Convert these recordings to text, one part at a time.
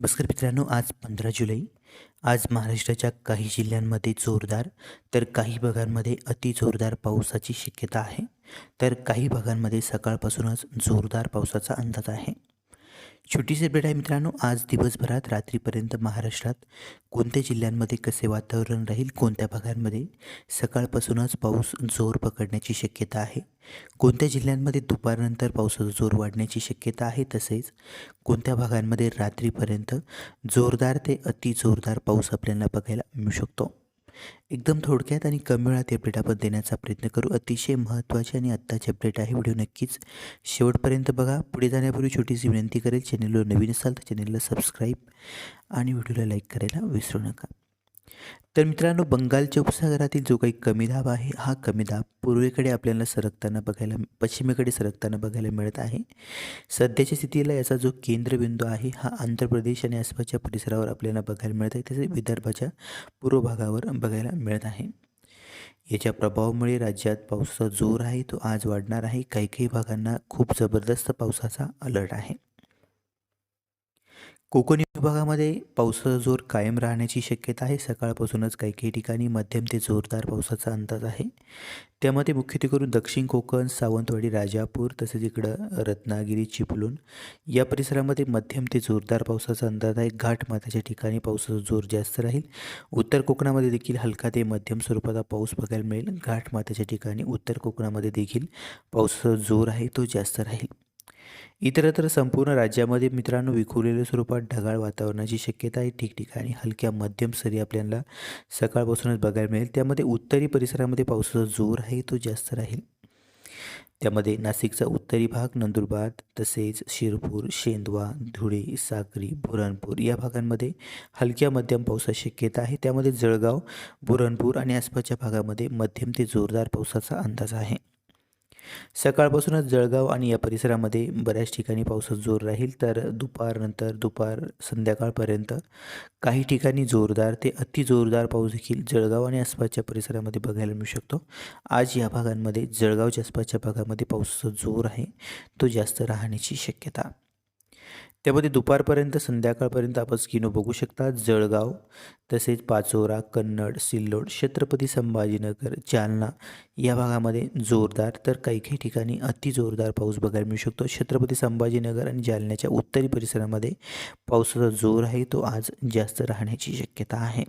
नमस्कार मित्रांनो आज पंधरा जुलै. आज महाराष्ट्राच्या काही जिल्ह्यांमध्ये जोरदार तर काही भागांमध्ये अति जोरदार पावसाची शक्यता आहे. तर काही भागांमध्ये सकाळपासूनच जोरदार पावसाचा अंदाज आहे. छोटीशी अपडेट आहे मित्रांनो. आज दिवसभरात रात्रीपर्यंत महाराष्ट्रात कोणत्या जिल्ह्यांमध्ये कसे वातावरण राहील कोणत्या भागांमध्ये? सकाळपासूनच पाऊस जोर पकडण्याची शक्यता आहे. कोणत्या जिल्ह्यांमध्ये दुपारनंतर पावसाचा जोर वाढण्याची शक्यता आहे तसेच कोणत्या भागांमध्ये रात्रीपर्यंत जोरदार ते अति जोरदार पाऊस आपल्याला बघायला मिळू शकतो? एकदम थोडक्यात आणि कमी वेळात अपडेट आपण देण्याचा प्रयत्न करू. अतिशय महत्त्वाचे आणि आत्ताचे अपडेट आहे. व्हिडिओ नक्कीच शेवटपर्यंत बघा. पुढे जाण्यापूर्वी छोटीशी विनंती करेल. चॅनलवर नवीन असाल तर चॅनलला सबस्क्राईब आणि व्हिडिओला लाईक करायला विसरू नका. तर मित्रांनो बंगालच्या उपसागरातील जो काही कमी दाब आहे हा कमी दाब पूर्वेकडे आपल्याला सरकताना बघायला पश्चिमेकडे सरकताना बघायला मिळत आहे. सध्याच्या स्थितीला याचा जो केंद्रबिंदू आहे हा आंध्र प्रदेश आणि आसपासच्या परिसरावर आपल्याला बघायला मिळत आहे. तसेच विदर्भाच्या पूर्व भागावर बघायला मिळत आहे. याच्या प्रभावामुळे राज्यात पावसाचा जोर आहे तो आज वाढणार आहे. काही काही भागांना खूप जबरदस्त पावसाचा अलर्ट आहे. कोकण विभागामध्ये पावसाचा जोर कायम राहण्याची शक्यता आहे. सकाळपासूनच काही काही ठिकाणी मध्यम ते जोरदार पावसाचा अंदाज आहे. त्यामध्ये मुख्यत्वे करून दक्षिण कोकण सावंतवाडी राजापूर तसेच इकडं रत्नागिरी चिपळूण या परिसरामध्ये मध्यम ते जोरदार पावसाचा अंदाज आहे. घाटमाथ्याच्या ठिकाणी पावसाचा जोर जास्त राहील. उत्तर कोकणामध्ये देखील हलका ते मध्यम स्वरूपाचा पाऊस बघायला मिळेल. घाटमाथ्याच्या ठिकाणी उत्तर कोकणामध्ये देखील पावसाचा जोर आहे तो जास्त राहील. इतरत्र संपूर्ण राज्यामध्ये मित्रांनो विखुरलेल्या स्वरूपात ढगाळ वातावरणाची शक्यता आहे. ठिकठिकाणी हलक्या मध्यम सरी आपल्याला सकाळपासूनच बघायला मिळेल. त्यामध्ये उत्तरी परिसरामध्ये पावसाचा जोर आहे तो जास्त राहील. त्यामध्ये नाशिकचा उत्तरी भाग नंदुरबार तसेच शिरपूर शेंदवा धुळे साक्री बुरणपूर या भागांमध्ये हलक्या मध्यम पावसाची शक्यता आहे. त्यामध्ये जळगाव बुरणपूर आणि आसपासच्या भागामध्ये मध्यम ते जोरदार पावसाचा अंदाज आहे. सकाळपासूनच जळगाव आणि या परिसरामध्ये बऱ्याच ठिकाणी पावसाचा जोर राहील तर दुपारनंतर दुपार संध्याकाळपर्यंत काही ठिकाणी जोरदार ते अति जोरदार पाऊस देखील जळगाव आणि आसपासच्या परिसरामध्ये बघायला मिळू शकतो. आज या भागांमध्ये जळगावच्या आसपासच्या भागामध्ये पावसाचा जोर आहे तो जास्त राहण्याची शक्यता. त्यामध्ये दुपारपर्यंत संध्याकाळपर्यंत आपण स्किनो बघू शकता. जळगाव तसेच पाचोरा कन्नड सिल्लोड छत्रपती संभाजीनगर जालना या भागामध्ये जोरदार तर काही काही ठिकाणी अति जोरदार पाऊस बघायला मिळू शकतो. छत्रपती संभाजीनगर आणि जालन्याच्या उत्तरी परिसरामध्ये पावसाचा जोर आहे. तो आज जास्त राहण्याची शक्यता आहे.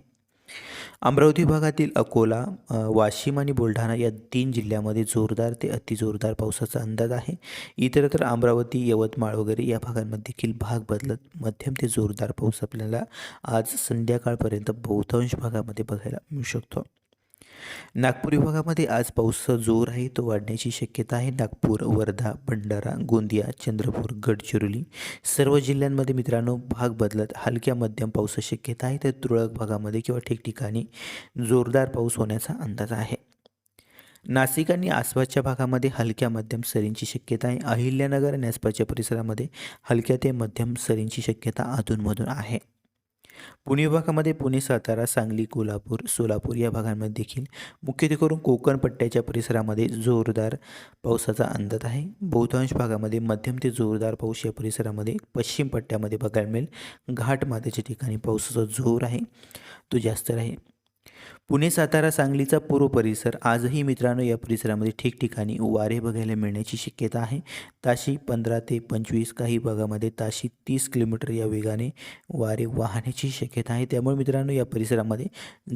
अमरावती भागातील अकोला वाशिम आणि बुलढाणा या तीन जिल्ह्यामध्ये जोरदार ते अतिजोरदार पावसाचा अंदाज आहे. इतरत्र अमरावती यवतमाळ वगैरे या भागांमध्ये देखील भाग बदलत मध्यम ते जोरदार पाऊस आपल्याला आज संध्याकाळपर्यंत बहुतांश भागामध्ये बघायला मिळू शकतो. नागपूर विभागामध्ये आज पाऊसचा जोर आहे. तो वाढण्याची शक्यता आहे. नागपूर वर्धा भंडारा गोंदिया चंद्रपूर गडचिरोली सर्व जिल्ह्यांमध्ये मित्रांनो भाग बदलत हलक्या मध्यम पावसाची शक्यता आहे. तर तुरळक भागामध्ये किंवा ठिकठिकाणी जोरदार पाऊस होण्याचा अंदाज आहे. नाशिक आणि आसपासच्या भागामध्ये हलक्या मध्यम सरींची शक्यता आहे. अहिल्यानगर आणि आसपासच्या परिसरामध्ये हलक्या ते मध्यम सरींची शक्यता अधूनमधून आहे. पुणे विभागामध्ये पुणे सातारा सांगली कोल्हापूर सोलापूर या भागांमध्ये देखील मुख्यत्वे करून कोकण पट्ट्याच्या परिसरामध्ये जोरदार पावसाचा अंदाज आहे. बहुतांश भागामध्ये मध्यम ते जोरदार पाऊस या परिसरामध्ये पश्चिम पट्ट्यामध्ये बघायला मिळेल. घाट मातेच्या ठिकाणी पावसाचा जोर आहे. तो जास्त राहील. पुणे सातारा सांगलीचा पूर्व परिसर आजही मित्रांनो या परिसरामध्ये ठिकठिकाणी वारे बघायला मिळण्याची शक्यता आहे. ताशी पंधरा ते पंचवीस काही भागामध्ये ताशी तीस किलोमीटर या वेगाने वारे वाहण्याची शक्यता आहे. त्यामुळे मित्रांनो या परिसरामध्ये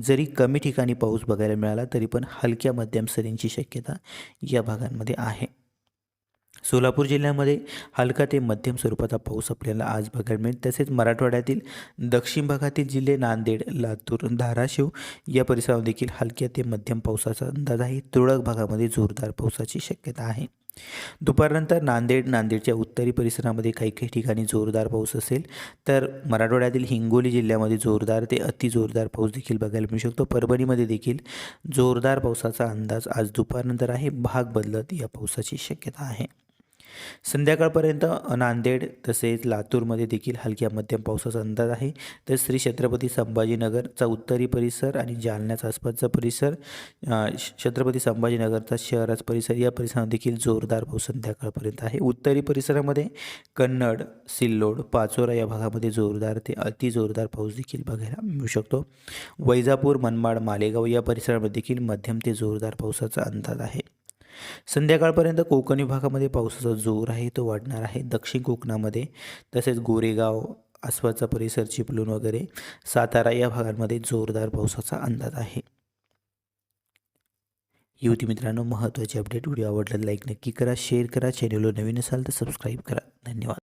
जरी कमी ठिकाणी पाऊस बघायला मिळाला तरी पण हलक्या मध्यम सरींची शक्यता या भागांमध्ये आहे. सोलापूर जिल्ह्यामध्ये हलका ते मध्यम स्वरूपाचा पाऊस आपल्याला आज बघायला मिळेल. तसेच मराठवाड्यातील दक्षिण भागातील जिल्हे नांदेड लातूर धाराशिव या परिसरावर देखील हलक्या ते मध्यम पावसाचा अंदाज आहे. तुरळक भागामध्ये जोरदार पावसाची शक्यता आहे. दुपारनंतर नांदेड नांदेडच्या उत्तरी परिसरामध्ये काही काही ठिकाणी जोरदार पाऊस असेल तर मराठवाड्यातील हिंगोली जिल्ह्यामध्ये जोरदार ते अति जोरदार पाऊस देखील बघायला मिळू शकतो. परभणीमध्ये देखील जोरदार पावसाचा अंदाज आज दुपारनंतर आहे. भाग बदलत या पावसाची शक्यता आहे. संध्याकाळपर्यंत नांदेड तसेच लातूरमध्ये देखील हलक्या मध्यम पावसाचा अंदाज आहे. तर श्री छत्रपती संभाजीनगरचा उत्तरी परिसर आणि जालन्याचा आसपासचा परिसर छत्रपती संभाजीनगरचा शहराचा परिसर या परिसरात देखील जोरदार पाऊस संध्याकाळपर्यंत आहे. उत्तरी परिसरामध्ये कन्नड सिल्लोड पाचोरा या भागामध्ये जोरदार ते अति जोरदार पाऊस देखील बघायला मिळू शकतो. वैजापूर मनमाड मालेगाव या परिसरामध्ये देखील मध्यम ते जोरदार पावसाचा अंदाज आहे. संध्याकाळपर्यंत कोकण विभागामध्ये पावसाचा जोर आहे तो वाढणार आहे. दक्षिण कोकणामध्ये तसेच गोरेगाव आसपासचा परिसर चिपलून वगैरे सातारा या भागांमध्ये जोरदार पावसाचा अंदाज आहे. युवती मित्रांनो महत्त्वाचे अपडेट व्हिडिओ आवडला लाईक नक्की करा शेअर करा चॅनलवर नवीन असाल तर सबस्क्राईब करा. धन्यवाद.